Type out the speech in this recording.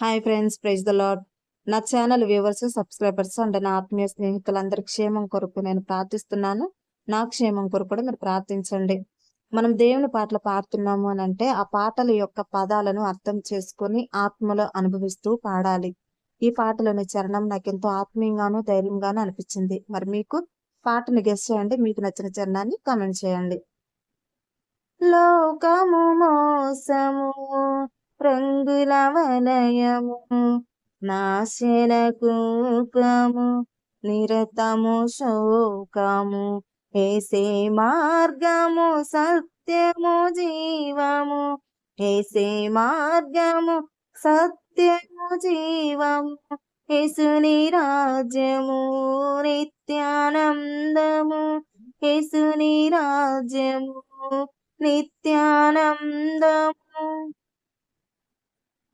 Hi friends praise the Lord నా channel viewers subscribers and నా ఆత్మీయ స్నేహితులందరి క్షేమం కొరకు నేను ప్రార్థిస్తున్నాను. నా క్షేమం కొరకు కూడా మీరు ప్రార్థించండి. మనం దేవుని పాటలు పాడుతున్నాము అని అంటే ఆ పాటల యొక్క పదాలను అర్థం చేసుకొని ఆత్మలో అనుభవిస్తూ పాడాలి. ఈ పాటలోని చరణం నాకు ఎంతో ఆత్మీయంగానూ ధైర్యంగానూ అనిపించింది. మరి మీకు పాటను గెస్ట్ చేయండి. మీకు నచ్చిన చరణాన్ని కామెంట్ చేయండి. లోకము మోసము రంగుల వలయము నాశన కూపము నిరతము శోకము ఏసే మార్గము సత్యము జీవము ఏసే మార్గము సత్యము జీవము యేసుని రాజ్యము నిత్యానందము యేసుని రాజ్యము నిత్యానందము.